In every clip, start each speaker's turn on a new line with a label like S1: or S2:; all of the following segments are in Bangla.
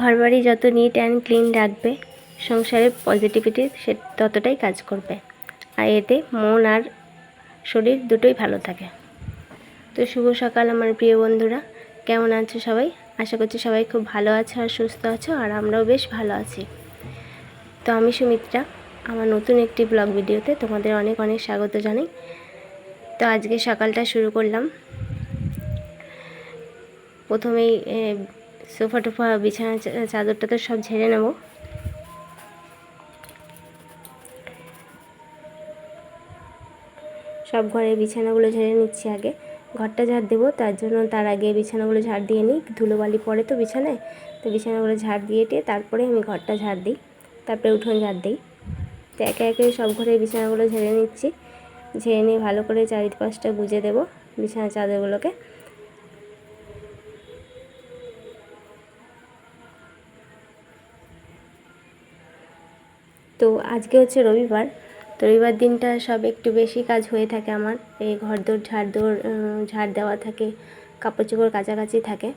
S1: ঘরবাড়ি যত নিট অ্যান্ড ক্লিন রাখবে, সংসারে পজিটিভিটি সে ততটাই কাজ করবে। আর এতে মন আর শরীর দুটোই ভালো থাকে। তো শুভ সকাল আমার প্রিয় বন্ধুরা, কেমন আছো সবাই? আশা করছি সবাই খুব ভালো আছো আর সুস্থ আছো, আর আমরাও বেশ ভালো আছি। তো আমি সুমিত্রা, আমার নতুন একটি ব্লগ ভিডিওতে তোমাদের অনেক অনেক স্বাগত জানাই। তো আজকে সকালটা শুরু করলাম। প্রথমেই সোফা টোফা, বিছানা চাদরটা তো সব ঝেড়ে নেব। সব ঘরের বিছানাগুলো ঝেড়ে নিচ্ছি আগে। ঘরটা ঝাড় দেবো, তার জন্য তার আগে বিছানাগুলো ঝাড় দিয়ে নিই। ধুলোবালি পড়ে তো বিছানায়, তো বিছানাগুলো ঝাড় দিয়ে টিয়ে তারপরে আমি ঘরটা ঝাড় দিই, তারপরে উঠোন ঝাড় দিই। তো একে একে সব ঘরের বিছানাগুলো ঝেড়ে নিচ্ছি। ঝেড়ে নিয়ে ভালো করে চারিপাশটা গুজে দেবো বিছানা চাদরগুলোকে। তো আজকে হচ্ছে রবিবার, তো রবিবার দিনটা সব একটু বেশি কাজ হয়ে থাকে আমার। এই ঘর দৌড় ঝাড় দেওয়া থাকে কাপড় চোপড় কাছাকাছি থাকে।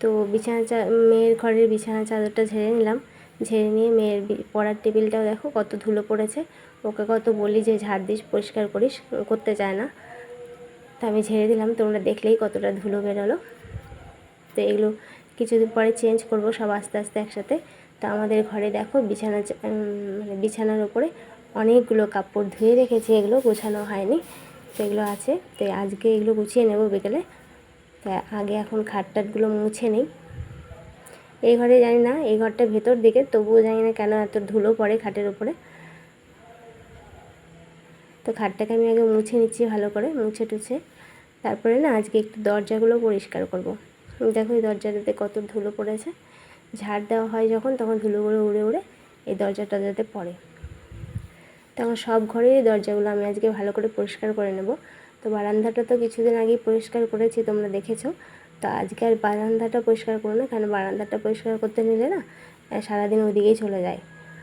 S1: তো বিছানা চা, মেয়ের ঘরের বিছানা চাদরটা ঝেড়ে নিলাম। ঝেড়ে নিয়ে মেয়ের পড়ার টেবিলটাও দেখো কত ধুলো পড়েছে। ওকে কত বলি যে ঝাড় দিস, পরিষ্কার করিস করতে চায় না। তো আমি ঝেড়ে দিলাম, তোমরা দেখলেই কতটা ধুলো বেরোলো। তো এগুলো কিছুদিন পরে চেঞ্জ করব সব আস্তে আস্তে একসাথে। তো আমাদের ঘরে দেখো বিছানা মানে বিছানার ওপরে অনেকগুলো কাপড় ধুয়ে রেখেছি, এগুলো গোছানো হয়নি। তো এগুলো আছে। তো আজকে এগুলো গুছিয়ে নেব বিকেলে। তা আগে এখন খাট টাটগুলো মুছে নেই। এই ঘরে জানি না, এই ঘরটা ভেতর দিকে, তবুও জানি না কেন এত ধুলো পড়ে খাটের উপরে। তো খাটটাকে আমি আগে মুছে নিচ্ছি ভালো করে, মুছে টুছে। তারপরে না আজকে একটু দরজাগুলো পরিষ্কার করব। দেখো এই দরজাটাতে কত ধুলো পড়েছে। ঝাড় দেওয়া হয় যখন, তখন ধুলোগুলো উড়ে উড়ে এই দরজাটা যাতে পড়ে। তো আমার সব ঘরেরই দরজাগুলো আমি আজকে ভালো করে পরিষ্কার করে নেব। তো বারান্দাটা তো কিছুদিন আগেই পরিষ্কার করেছি, তোমরা দেখেছ। তো আজকে আর বারান্দাটা পরিষ্কার করো না, কারণ বারান্দাটা পরিষ্কার করতে নিলে না সারাদিন ওদিকেই চলে যায়,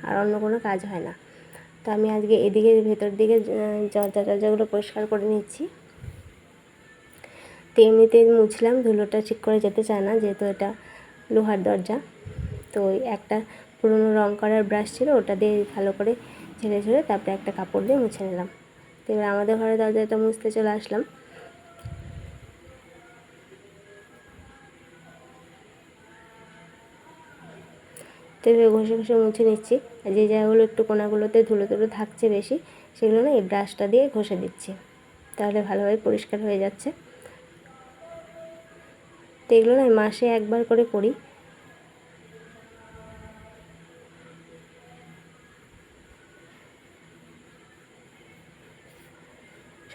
S1: আর অন্য কোনো কাজ হয় না। তো আমি আজকে এদিকে, ভেতর দিকে দরজা টরজাগুলো পরিষ্কার করে নিচ্ছি। তো এমনিতে মুছলাম, ধুলোটা ঠিক করে যেতে চায় না, যেহেতু এটা লোহার দরজা। তো একটা পুরনো রং করার ব্রাশ ছিল, ওটা দিয়ে ভালো করে ঝেড়ে ঝেড়ে তারপরে একটা কাপড় দিয়ে মুছে নিলাম। তো এবার আমাদের ঘরে দরজাটা মুছতে চলে আসলাম। তো এবার ঘষে ঘষে মুছে নিচ্ছি। আর যে জায়গাগুলো একটু কোনাগুলোতে ধুলো ধুলো থাকছে বেশি, সেগুলো না এই ব্রাশটা দিয়ে ঘষে দিচ্ছি। তাহলে ভালোভাবে পরিষ্কার হয়ে যাচ্ছে। তো এগুলো না মাসে একবার করে করি।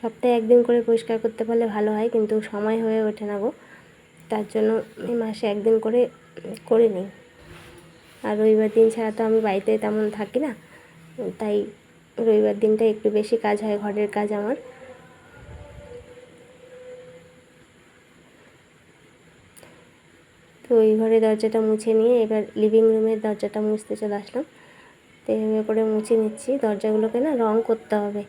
S1: সপ্তাহে একদিন করে পরিষ্কার করতে পারলে ভালো হয়, কিন্তু সময় হয়ে ওঠে না গো। তার জন্য এই মাসে একদিন করে করে নিই। আর রবিবার দিন ছাড়া তো আমি বাড়িতে তেমন থাকি না, তাই রবিবার দিনটা একটু বেশি কাজ হয় ঘরের কাজ আমার। তো ওই ঘরে দরজাটা মুছে নিয়ে এবার লিভিং রুমের দরজাটা মুছতে চলে আসলাম। তো এইভাবে করে মুছে নিচ্ছি। দরজাগুলোকে না রং করতে হবে।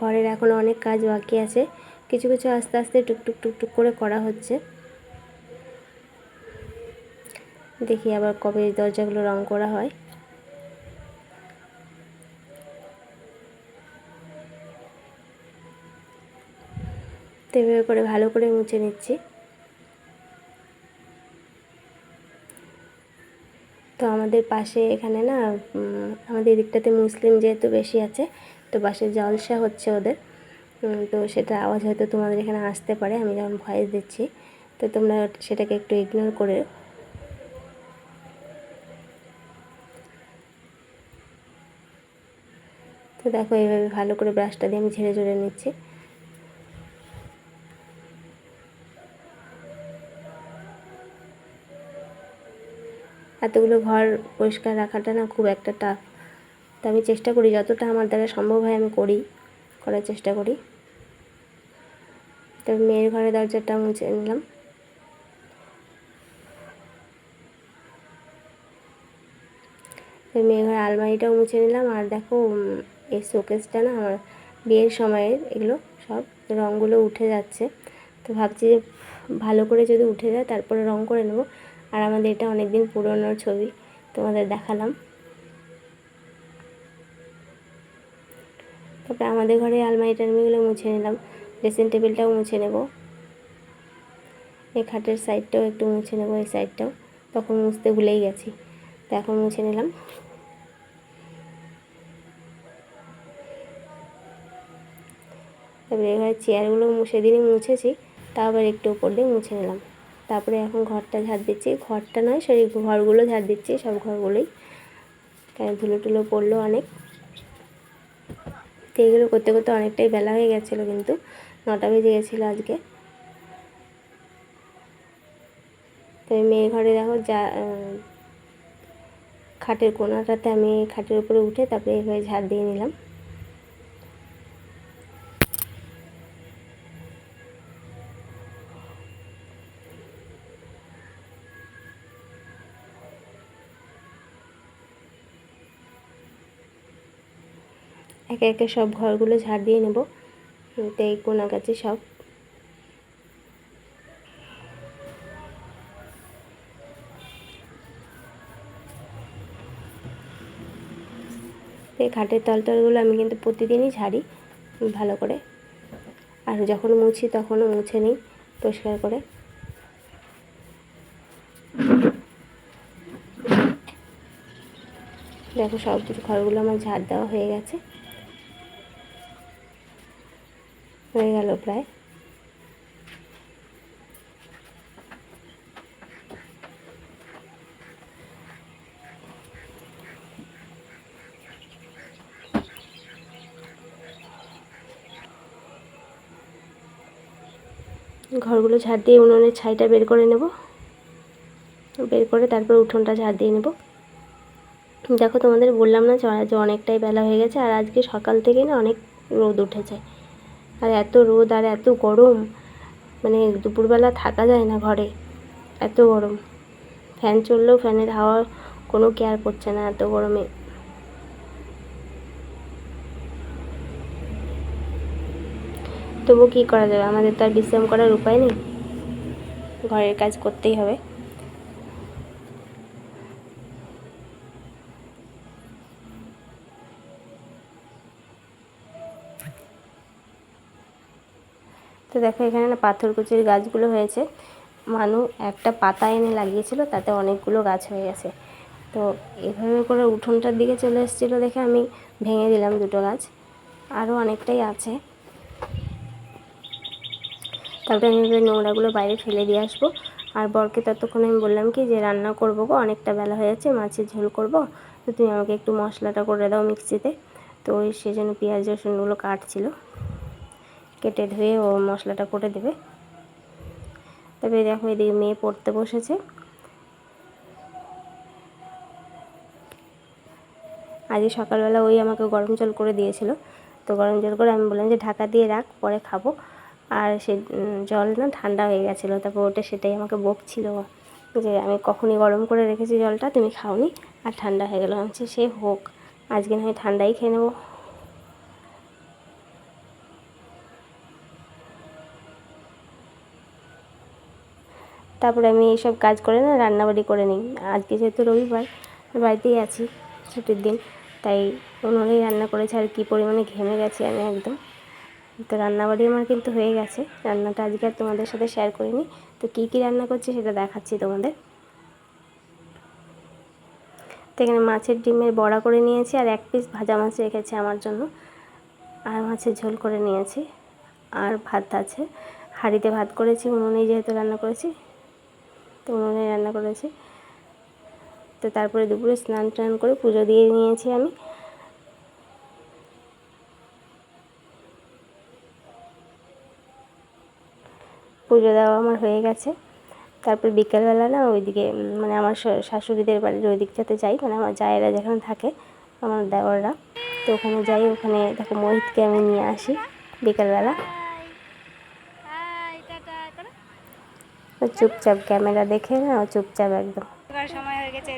S1: ঘরের এখনও অনেক কাজ বাকি আছে। কিছু কিছু আস্তে আস্তে টুকটুক টুকটুক করে করা হচ্ছে। দেখি আবার কবে দরজাগুলো রং করা হয়। তো করে ভালো করে মুছে নিচ্ছি। তো আমাদের পাশে এখানে না আমাদের দিকটাতে মুসলিম যেহেতু বেশি আছে তো পাশে জলসা হচ্ছে ওদের। তো সেটা আওয়াজ হয়তো তোমাদের এখানে আসতে পারে, আমি যখন ভয়েস দিচ্ছি। তো তোমরা সেটাকে একটু ইগনোর করে তো দেখো এইভাবে ভালো করে ব্রাশটা দিয়ে আমি ঝেড়ে ঝেড়ে নিচ্ছি। এতগুলো ঘর পরিষ্কার রাখাটা না খুব একটা টাফ তো আমি চেষ্টা করি, যতটা আমার দ্বারা সম্ভব হয় আমি করি, করার চেষ্টা করি। তো মেয়ের ঘরে দরজাটা মুছে নিলাম। তো মেয়ের ঘরে আলমারিটাও মুছে নিলাম, আর দেখো এই শোকেসটা না আমার বিয়ের সময়ের, এগুলো সব রঙগুলো উঠে যাচ্ছে। তো ভাবছি যে ভালো করে যদি উঠে যায়, তারপরে রং করে নেব। আর আমাদের এটা অনেক দিন পুরনো ছবি, তোমাদের দেখালাম। তারপরে আমাদের ঘরে আলমারি টালমারিগুলো মুছে নিলাম। ড্রেসিং টেবিলটাও মুছে নেব। এই খাটের সাইডটাও একটু মুছে নেব, এই সাইডটাও তখন মুছতে ভুলেই গেছি। তো এখন মুছে নিলাম। তারপরে এবার চেয়ারগুলো সেদিনই মুছেছি তা আবার একটু উপর দিয়ে মুছে নিলাম। তারপরে এখন ঘরটা ঝাড় দিচ্ছি। ঘরটা নয় সেই ঘরগুলো ঝাড় দিচ্ছি, সব ঘরগুলোই। কারণ ধুলো টুলো পড়ল অনেক। তো এগুলো করতে করতে অনেকটাই বেলা হয়ে গেছিল কিন্তু নটা বেজে গেছিল আজকে। তো এই মেয়ের ঘরে দেখো যা খাটের কোনাটাতে আমি খাটের উপরে উঠে তারপরে এইভাবে ঝাড় দিয়ে নিলাম। একে একে সব ঘরগুলো ঝাড় দিয়ে নেব। তো এই কোনা কাছে সব। এই খাটের তলতলগুলো আমি কিন্তু প্রতিদিনই ঝাড়ি ভালো করে। আর যখন মুছি তখনও মুছে নিই পরিষ্কার করে। দেখো সব ঘরগুলো আমার ঝাড় দেওয়া হয়ে গেছে। হয়ে গেল প্রায়। ঘরগুলো ঝাড় দিয়ে উনুনের ছাইটা বের করে নেব। বের করে তারপর উঠোনটা ঝাড় দিয়ে নেব। দেখো তোমাদের বললাম না যে অনেকটাই বেলা হয়ে গেছে আর আজকে সকাল থেকেই না অনেক রোদ উঠেছে। আর এত রোদ আর এত গরম মানে দুপুরবেলা থাকা যায় না ঘরে, এত গরম। ফ্যান চললেও ফ্যানের হাওয়া কোনো কেয়ার করছে না এত গরমে। তবু কী করা যাবে? আমাদের তো আর বিশ্রাম করার উপায় নেই। ঘরের কাজ করতেই হবে। তো দেখো এখানে না পাথরকুচির গাছগুলো হয়েছে। মানু একটা পাতা এনে লাগিয়েছিল, তাতে অনেকগুলো গাছ হয়ে গেছে। তো এভাবে করে উঠোনটার দিকে চলে এসেছিল দেখে আমি ভেঙে দিলাম দুটো গাছ। আরও অনেকটাই আছে। তারপরে আমি এবার নোংরাগুলো বাইরে ফেলে দিয়ে আসব। আর বরকে ততক্ষণ আমি বললাম কি যে, রান্না করব গো, অনেকটা বেলা হয়ে যাচ্ছে, মাছের ঝোল করব। তো তুমি আমাকে একটু মশলাটা করে দাও মিক্সিতে। তো ওই সেজন্য পেঁয়াজ রসুনগুলো কাটছিল। কেটে ধুয়ে ও মশলাটা করে দেবে। তবে দেখো এদিকে মেয়ে পড়তে বসেছে। আজকে সকালবেলা ওই আমাকে গরম জল করে দিয়েছিল। তো গরম জল করে আমি বললাম যে, ঢাকা দিয়ে রাখ, পরে খাব। আর সে জল না ঠান্ডা হয়ে গেছিল। তারপর ওটা সেটাই আমাকে বকছিল। যে, আমি কখনই গরম করে রেখেছি জলটা, তুমি খাওনি, আর ঠান্ডা হয়ে গেলো। আমি সে হোক, আজকে না হয় ঠান্ডাই খেয়ে নেব। তারপরে আমি এইসব কাজ করে না, রান্নাবাড়ি করে নিই। আজকে যেহেতু রবিবার, বাড়িতেই আছি ছুটির দিন, তাই উনুনেই রান্না করেছে আর কী পরিমাণে ঘেমে গেছি আমি একদম। তো রান্নাবাড়ি আমার কিন্তু হয়ে গেছে, রান্নাটা আজকে আর তোমাদের সাথে শেয়ার করিনি। তো কী কী রান্না করছি সেটা দেখাচ্ছি তোমাদের। তো এখানে মাছের ডিমের বড়া করে নিয়েছি আর এক পিস ভাজা মাছ রেখেছি আমার জন্য। আর মাছের ঝোল করে নিয়েছি। আর ভাত আছে। হাঁড়িতে ভাত করেছি, উনুনেই যেহেতু রান্না করেছি তো উনুনে রান্না করেছি। তো তারপরে দুপুরে স্নান টান করে পুজো দিয়ে নিয়েছি আমি। পুজো দেওয়া আমার হয়ে গেছে। তারপর বিকেলবেলা না ওইদিকে মানে আমার শাশুড়িদের বাড়ির ওই দিকটাতে যাই। মানে আমার জায়েরা যেখানে থাকে, আমার দেওয়াররা। তো ওখানে যাই, ওখানে দেখো মোহিতকে আমি নিয়ে আসি বিকেলবেলা। চুপচাপ ক্যামেরা দেখে না ও চুপচাপ একদম।
S2: সময় হয়ে গেছে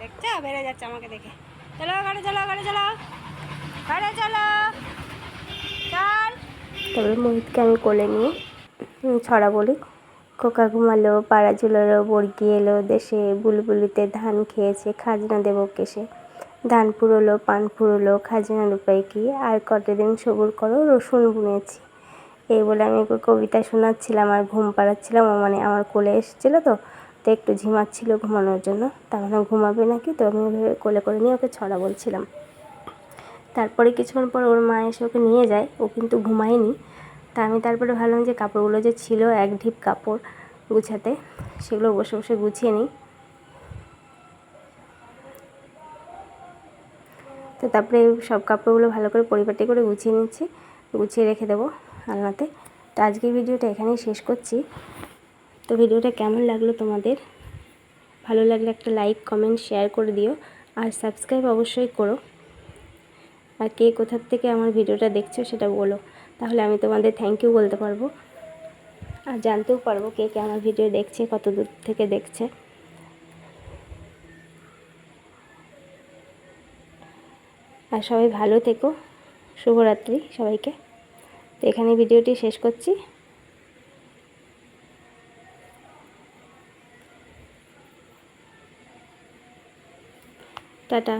S2: দেখছ? বেড়ে যাচ্ছে আমাকে দেখে। চলো ঘরে চলো ঘরে চলো। ঘরে চলো।
S1: তারপরে মোহিতকে আমি কোলে নিয়ে ছড়া বলি। খোকা ঘুমালো পাড়া ঝুলালো বর্গি এলো দেশে বুলবুলিতে ধান খেয়েছে খাজনা দেব কেসে ধান ফুরোলো পান ফুরোলো খাজনা লুকাই কি? আর কতদিন সবুর করো রসুন বুনেছি। এই বলে আমি ওকে কবিতা শোনাচ্ছিলাম আর ঘুম পাড়াচ্ছিলাম ও মানে আমার কোলে এসেছিল তো তো একটু ঝিমাচ্ছিল ঘুমানোর জন্য। তখন ঘুমাবে নাকি? তো আমি ওভাবে কোলে করে নিয়ে ওকে ছড়া বলছিলাম। তারপরে কিছুক্ষণ পর ওর মা এসে ওকে নিয়ে যায়। ও কিন্তু ঘুমায়নি। তা আমি তারপরে ভাবলাম যে কাপড়গুলো যে ছিল, এক ঢিপ কাপড় গুছাতে, সেগুলো বসে বসে গুছিয়ে নিই। তো তারপরে সব কাপড়গুলো ভালো করে পরিপাটি করে গুছিয়ে নিচ্ছি। গুছিয়ে রেখে দেবো। আলনাতে তো আজকের ভিডিওটা এখানেই শেষ করছি। তো ভিডিওটা কেমন লাগল তোমাদের? ভালো লাগলে একটা লাইক, কমেন্ট, শেয়ার করে দিও। আর সাবস্ক্রাইব অবশ্যই করো। আর কে কোথার থেকে আমার ভিডিওটা দেখছ সেটা বলো। তাহলে আমি তোমাদের থ্যাংক ইউ বলতে পারব। আর জানতেও পারব কে কে আমার ভিডিও দেখছে, কত দূর থেকে দেখছে। আর সবাই ভালো থেকো। শুভরাত্রি সবাইকে। তো এখানে ভিডিওটি শেষ করছি। টাটা।